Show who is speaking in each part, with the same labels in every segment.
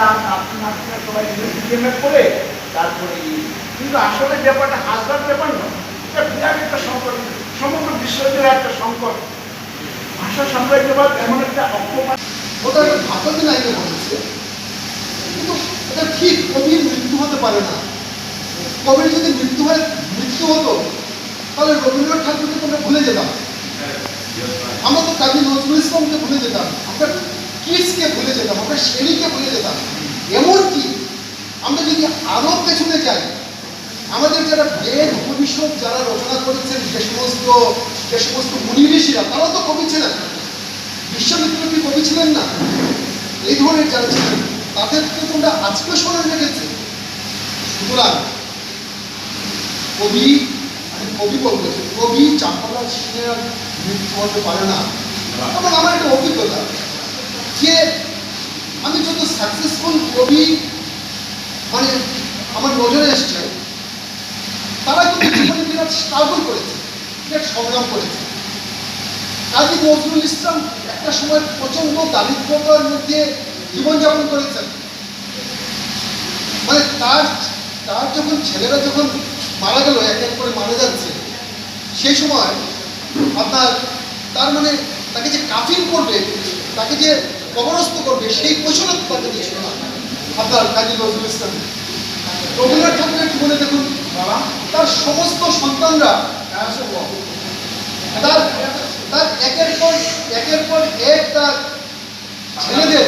Speaker 1: ছেলেরা নাতি নাতিরা সবাই সিপিএমএ করে তারপরে। কিন্তু আসলে ব্যাপারটা হাসবার ব্যাপার নয় এটা বিরাট একটা সংকট সমগ্র বিশ্বজুড়ে একটা সংকট ভাষা সাম্রাজ্যবাদ এমন একটা অপমান
Speaker 2: ওটা ভাষাতে লাইনে বলেছে কিন্তু এটা ঠিক কবির মৃত্যু হতে পারে না কবির যদি মৃত্যু হয় মৃত্যু হতো তাহলে রবীন্দ্রনাথ ঠাকুরকে তোমরা ভুলে যেতাম আমরা তো কাজী নজরুল ইসলামকে ভুলে যেতাম আমরা কিডসকে ভুলে যেতাম? আমরা শেরিকে ভুলে যেতাম। এমনকি আমরা যদি আরও পেছনে যাই, আমাদের যারা বেদ উপনিষদ যারা রচনা করেছেন, যে সমস্ত যে সমস্ত মুনি ঋষিরা, তারা তো কবি ছিলেন। বিশ্বমিত্র কি কবি ছিলেন না? এই ধরনের যারা ছিলেন, তাদেরকে তোমরা আজকে স্মরণ রেখেছে। সুতরাং, কবি, আমি কবি বলব যে কবি চাম্পালাল সিংহের মৃত্যু হতে পারে না। এবং আমার একটা অভিজ্ঞতা যে আমি যত সাকসেসফুল কবি মানে আমার নজরে এসছে, তারা কিন্তু জীবনে বিরাট স্ট্রাগল করেছে, বিরাট সংগ্রাম করেছে। কাজী নজরুল ইসলাম একটা সময় প্রচণ্ড দারিদ্রতার মধ্যে জীবনযাপন করেছেন। মানে তার তার যখন ছেলেরা যখন মারা গেল, এক এক করে মারা যাচ্ছে, সেই সময় আপনার তার মানে তাকে যে কাফিন করবে, তাকে যে কবরস্থ করবে সেই কৈশলত তাকে দিয়েছিল না। আপনার কাজী নজরুল ইসলাম রবীন্দ্রনাথ ঠাকুরের জীবনে দেখুন। বাবা। তার সমস্ত সন্তানরা তার তার একের পর একের পর এক তার ছেলেদের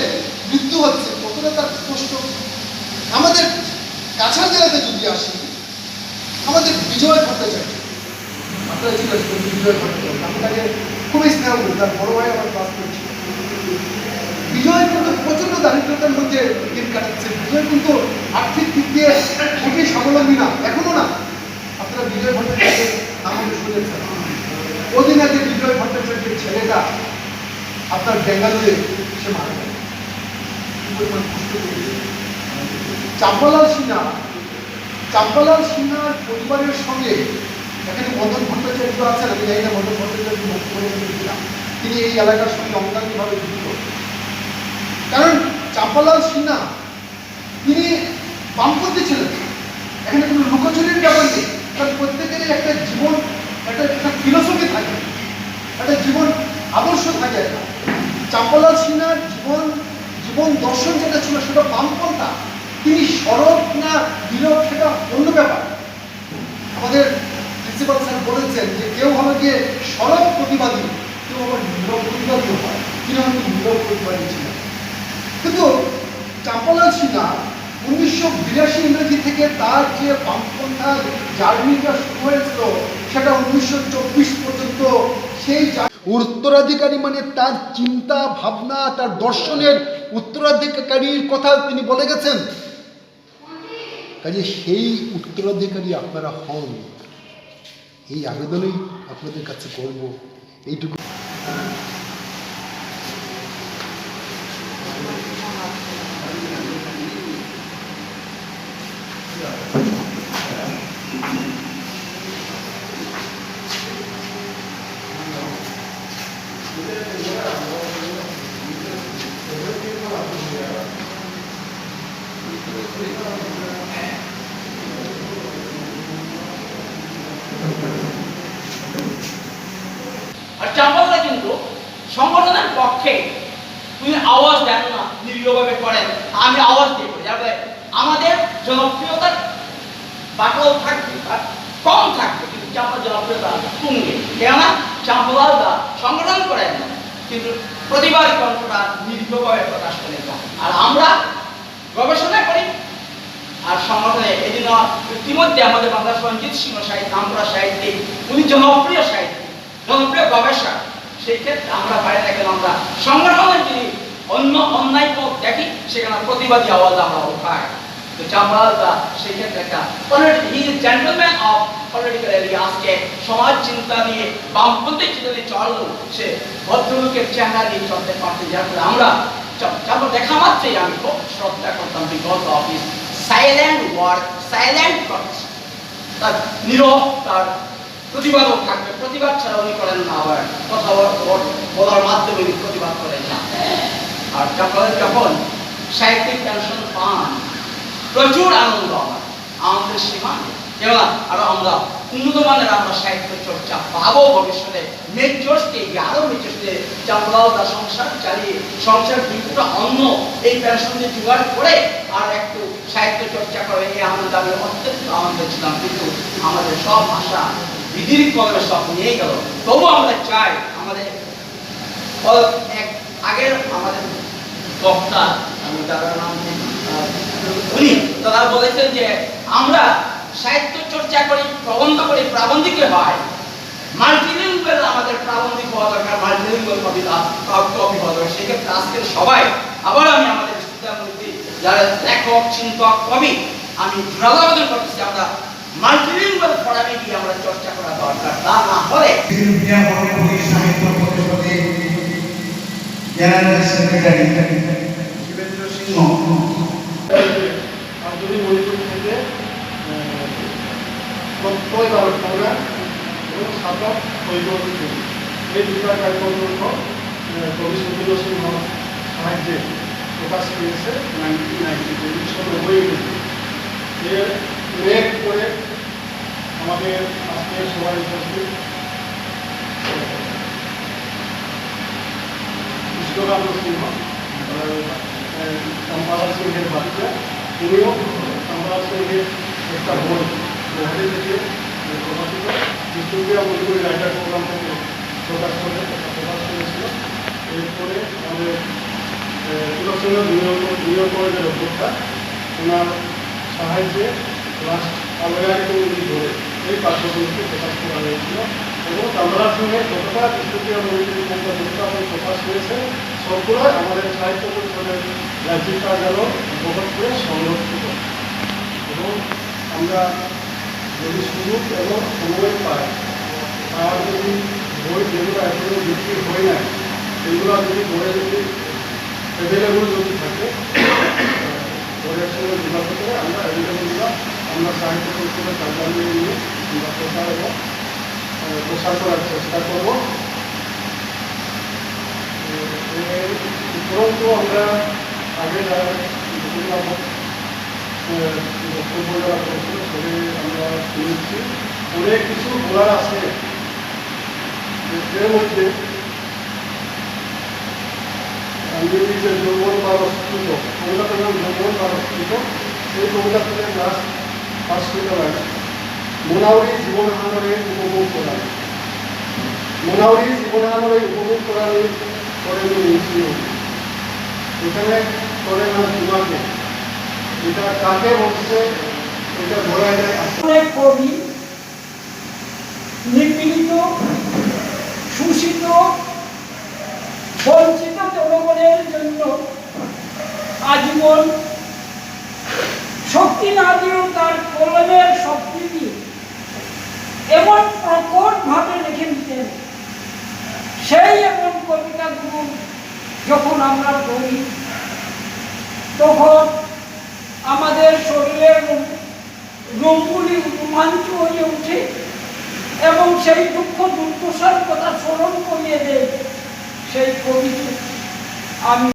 Speaker 2: মৃত্যু হচ্ছে। কতটা তার কষ্ট আমাদের কাছাড় জেলাতে যদি আসি আমাদের বিজয় ভট্টাচার্য। আপনারা জিজ্ঞাসা করবেন বিজয় ভট্টাচার্য। আমি তাকে খুবই স্নেহ করি। তার বড় ভাই আমার ক্লাস করছিল বিজয় কিন্তু প্রচণ্ড দারিদ্রতার মধ্যে দিন কাটাচ্ছে বিজয় কিন্তু আর্থিক দিক দিয়ে খুবই স্বাবলম্বী না, এখনও না। আপনারা বিজয় ভট্টাচার্যের নাম শুনেছেন। কদিন আগে বিজয় ভট্টাচার্যের ছেলেটা আপনার বেঙ্গালুরে সে মারা গেল পরিমাণ কষ্ট পেয়েছে চাম্পালাল সিনহা, চাম্পালাল সিনহার পরিবারের সঙ্গে এখানে মদন ভট্টাচার্য আছেন, আমি জানি না মদন ভট্টাচার্য তিনি এই এলাকার সঙ্গে অঙ্গাঙ্গিভাবে যুক্ত চাম্পালাল সিনহা তিনি বামপন্থী ছিলেন। এখানে কোনো লুকোচুরির ব্যাপার নেই। কারণ প্রত্যেকেরই একটা জীবন, একটা একটা ফিলোসফি থাকে। একটা জীবন আদর্শ থাকে একটা। চাম্পালাল সিনহার জীবন জীবন দর্শন যেটা ছিল সেটা বামপন্থা। তিনি সরব না নীরব সেটা অন্য ব্যাপার। আমাদের প্রিন্সিপাল স্যার বলেছেন যে কেউ হলো গিয়ে সরব প্রতিবাদী, কেউ আবার নীরব প্রতিবাদীও হয়। তিনি হয়তো নীরব প্রতিবাদী ছিলেন। কিন্তু চাম্পালাল সিনহা উনিশশো বিরাশি ইংরেজি থেকে তার যে বামপন্থার জার্নিটা শুরু হয়েছিল, সেটা উনিশশো চব্বিশ পর্যন্ত সেই উত্তরাধিকারী মানে তার চিন্তা, ভাবনা, তার দর্শনের উত্তরাধিকারীর কথা তিনি বলে গেছেন। কাজে সেই উত্তরাধিকারী আপনারা হন। এই আবেদনই আপনাদের কাছে করব। এইটুকু
Speaker 3: আর চাম্পালরা কিন্তু সংগঠনের পক্ষে তিনি আওয়াজ দেন না নিরীহভাবে করেন। আমি আওয়াজ দিয়ে করি। যাতে আমাদের জনপ্রিয়তার বাটল থাকবে কম থাকবে, কিন্তু চাম্পাল জনপ্রিয়তা তুঙ্গে কেননা দা সংগঠন করেন না, কিন্তু প্রতিবাদ কণ্ঠটা নিরীহভাবে প্রকাশ করে না। আর আমরা গবেষণা করি। আর সংগঠনে এই জন্য ইতিমধ্যে আমাদের বাংলা সঞ্জিত সিংহ সাহিত্য, আমরা সাহিত্যিক উনি জনপ্রিয় সাহিত্যিক জনপ্রিয় গবেষক। সেই ক্ষেত্রে আমরা বাইরে আমরা যদি অন্য অন্যায় পথ দেখি, সেখানে প্রতিবাদী আওয়াজ আমরা উঠাই। তো সেই ক্ষেত্রে একটা he is gentleman of political area আজকে সমাজ চিন্তা নিয়ে, বামপন্থী চিন্তা নিয়ে সে ভদ্রলোকের চেহারা নিয়ে চলতে পারছে। যার ফলে আমরা দেখা আমি খুব শ্রদ্ধা করতাম because of is silent silent protest তার নীরব, তার প্রতিবাদও থাকবে। প্রতিবাদ ছাড়া উনি করেন না আবার। কথা বলার মাধ্যমে প্রতিবাদ করেন না। আর যখন যখন সাহিত্যিক পেনশন পান, প্রচুর আনন্দ আমাদের সীমা। কেননা, আরও আমরা উন্নত মানের আমরা সাহিত্য চর্চা পাবো ভবিষ্যতে। মেজর্সকে আরও মেজর্সকে চাপলাও দা সংসার চালিয়ে, সংসার দুপুরা অন্য এই পেনশন দিয়ে জোগাড় করে আর একটু সাহিত্য চর্চা করে এই আনন্দ আমি অত্যন্ত আনন্দ ছিলাম, কিন্তু আমাদের সব ভাষা বিধির কলমে সব নিয়ে গেল। তবু আমরা চাই আমাদের আগের আমাদের বক্তা, আমি তার নাম উনি তারা বলেছেন যে আমরা সাহিত্য চর্চা করি, প্রবন্ধ করি, প্রাবন্ধিকে হয়। মাল্টিলিঙ্গুয়াল আমাদের প্রাবন্ধিক হওয়া দরকার মাল্টিলিঙ্গুয়াল কবিতা কবি হওয়া দরকার সেক্ষেত্রে আজকের সবাই, আবার আমি আমাদের বিদ্যামূর্তি, যারা লেখক, চিন্তক, কবি, আমি জোরালো আবেদন করতেছি আমরা মাল্টিলিঙ্গুয়াল ফোরামে গিয়ে আমরা চর্চা করা দরকার, তা না হলে
Speaker 1: জেনারেল সেক্রেটারি শিবেন্দ্র সিংহ।
Speaker 4: বারোটা এবং সাতক ঐতিহ্য এই দুটা কার্যক্রম কবি সুন্দর সিংহ সাহায্যে প্রকাশ পেয়েছে নাইনটিন নাইনটি উনিশশো নব্বই এর করে আমাদের আজকে সবাই উপস্থিত কৃষ্ণকান্ত সিংহ সম্পাদক সিংহের বাচ্চা উনিও সম্পাদক সিংহের একটা বই গুয়াহাটি থেকে প্রকাশিত, বিষ্ণুপ্রিয়া মজুরি রাইটার প্রোগ্রাম থেকে প্রকাশ করে প্রকাশ করেছিল। এরপরে আমাদের তুলসীন্দ্র জুনিয়র কলেজের অধ্যক্ষা ওনার সাহায্যে লাস্ট আলোয়ারিতে উনি ধরে এই পাঠ্যবইটি প্রকাশ করা হয়েছিল। এবং কামরার সঙ্গে যতটা মজুরি যতটা প্রকাশ হয়েছে সবগুলো আমাদের সাহিত্য পরিষদের রাজ্যিক কার্যালয় বহন করে সংরক্ষিত। এবং আমরা যদি সুযোগ এবং সময় পাই, আর যদি বই যেগুলো এখনও বিক্রি হয় নাই, সেগুলো যদি বইয়ে যদি অ্যাভেলেবল যদি থাকে বইয়ের সঙ্গে যোগাযোগ করে আমরা অ্যাভেলেবলগুলো আমরা সাহিত্য পরিষদের কার্যালয়ে নিয়ে আমরা এবং প্রসার করার চেষ্টা করব। উপরন্তু আমরা আগে যারা আমরা শুনেছি অনেক কিছু বলার আছে। এর মধ্যে আমি যে যৌবন বা অস্তিত্ব কবিতাটার নাম যৌবন বা অস্তিত্ব সেই কবিতা থেকে লাস্ট ফার্স্ট কবিতা লাগে মোনাউরি জীবন হানরে উপভোগ করা মোনাউরি জীবন হানরে উপভোগ করার করে নিয়েছিল এখানে তোমাকে এটা কাকে বলছে, এটা যায়
Speaker 5: কবি, নিপীড়িত, শোষিত, বঞ্চিত জনগণের জন্য আজীবন শক্তি না দিয়েও তার কলমের শক্তি দিয়ে এমন প্রকট ভাবে লিখে দিতেন। সেই এমন কবিতাগুলো যখন আমরা পড়ি, তখন আমাদের শরীরের রোমগুলি রোমাঞ্চ হয়ে উঠে এবং সেই দুঃখ দুর্দশার কথা স্মরণ করিয়ে দেয় সেই কবিতা আমি